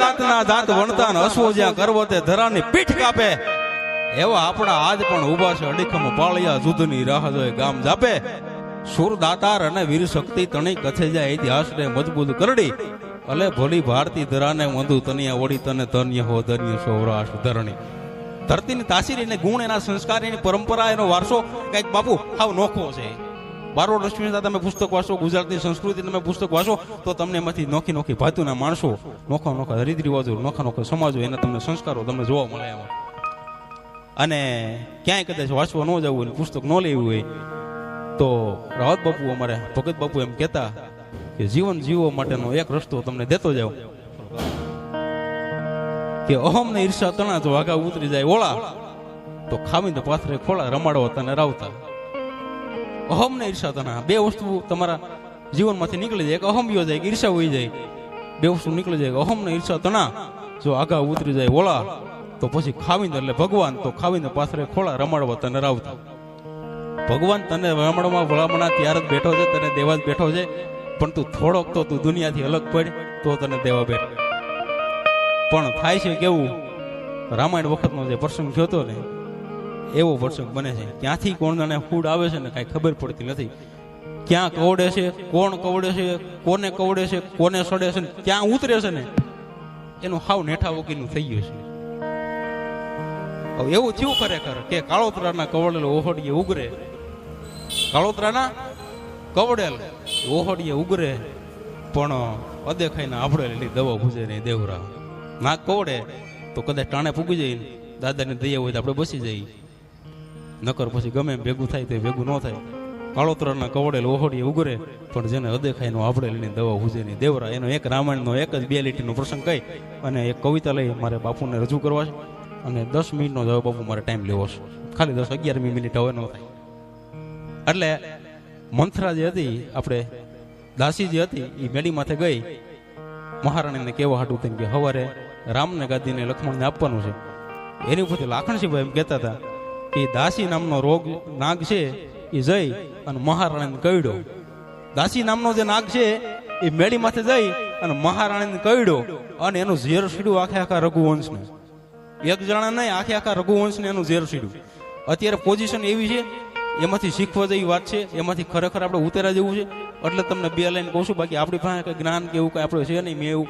કાતના દાંત વણતા ને અશ્વો જ્યાં કરવો તે ધરાની પીઠ કાપે. એવા આપણા આજ પણ ઊભા છે અડીખમ પાળિયા જુદની રાહ જોઈ ગામ જાપે. સુર દાતાર અને વીર શક્તિ તણી કથે જાય ઇતિહાસને મજબૂત કરડી. અલે ભોલી ભારતી ધરાને મંદુ તનિયા ઓડી તને ધન્ય હો ધન્ય સૌરાષ્ટ્ર ધરણી. ધરતીની તાસીરીને ગુણ એના સંસ્કાર એની પરંપરા એનો વારસો. કંઈક બાપુ, હાવ નોખો છે. બારો રશ્મિતા તમે પુસ્તક વાંચો, ગુજરાતની સંસ્કૃતિ તમે પુસ્તક વાંચો, તો તમને એમાંથી નોખી નોખી ભાતુના માણસો, નોખા નોખા રીત નોખા નોખા સમાજો, એના તમને સંસ્કારો તમને જોવા મળે એમાં. અને ક્યાંય કદાચ વાંચવા ન જવું હોય પુસ્તક ન લેવું હોય, તો રાવત બાપુ અમારે, ભગત બાપુ એમ કહેતા કે જીવન જીવવા માટેનો એક રસ્તો તમને દેતો જાવ કે અહમ ને ઈર્ષા તણા જો આગા ઉતરી જાય ઓળા, તો ખામી તો પાથરે ખોળા રમાડો તને રાવતા. અહમ ને ઈર્ષા તના બે વસ્તુ તમારા જીવનમાંથી નીકળી જાય. એક અહમ વયો જાય ઈર્ષા હોય જાય. બે વસ્તુ નીકળી જાય અહમ ને ઈર્ષા તના જો આગા ઉતરી જાય ઓળા તો પછી ખાવીને, એટલે ભગવાન તો ખાવીને પાથરે ખોળા રમાડવા તને રાવતા. ભગવાન તને રમણમાં ભલામણા ત્યારે જ બેઠો છે, તને દેવા જ બેઠો છે. પણ તું થોડોક તો તું દુનિયાથી અલગ પડ, તો તને દેવા બેઠ. પણ થાય છે કેવું? રામાયણ વખતનો જે પ્રસંગ થયો હતો ને એવો વર્ષક બને છે. ક્યાંથી કોણને ફૂડ આવે છે ને કાંઈ ખબર પડતી નથી. ક્યાં કવડે છે, કોણ કવડે છે, કોને કવડે છે, કોને સડે છે ને ક્યાં ઉતરે છે ને, એનું હાવ નેઠા વકીલનું થઈ ગયું છે. એવું થયું ખરેખર કે કાળોતરાના કવડેલ ઓહડીએ ઉગરે. કાળોતરાના કવડેલ ઓહડીએ ઉગરે, પણ અદેખાઈને આભળેલી દવા ભૂજે નહીં દેવરા. ના કવડે, તો કદાચ ટાણે પૂગી જાય ને, દાદાની દયા હોય તો આપણે બસી જઈએ. નકર પછી ગમે એમ ભેગું થાય તે ભેગું ન થાય. કાળોતરાના કવડેલ ઓહડીએ ઉગરે, પણ જેને અદેખાઈનો આભળેલીની દવા ભૂજે નહીં. દેવરા, એનો એક રામાયણનો એક જ બે લીટીનો પ્રસંગ કહી, અને એક કવિતા લઈ મારે બાપુને રજૂ કરવા છે, અને દસ મિનિટનો જવાબ બાપુ મારે ટાઈમ લેવો છે. ખાલી દસ અગિયારમી મિનિટ હવે ન થાય. એટલે મંથરા જે હતી, આપણે દાસી જે હતી એ મેડી માથે ગઈ મહારાણીને કેવા હાટું તેમ કે, હવારે રામને ગાદીને લક્ષ્મણને આપવાનું છે. એની ઉપરથી લાખણસિંહભાઈ એમ કહેતા હતા કે દાસી નામનો રોગ નાગ છે એ જઈ અને મહારાણીને કઈડો દાસી નામનો જે નાગ છે એ મેળી માથે જઈ અને મહારાણીને કઈડો અને એનું ઝેર સીડું આખે આખા રઘુવંશને. એક જણા નહીં, આખે આખા રઘુવંશને એનું ઝેર સીડ્યું અત્યારે પોઝિશન એવી છે, એમાંથી શીખવા જેવી વાત છે, એમાંથી ખરેખર આપણે ઉતેરા જેવું છે. એટલે તમને બે લાઈન કહું છું, બાકી આપણી પાસે કંઈ જ્ઞાન કે એવું કઈ આપણે છે નહીં, મેં એવું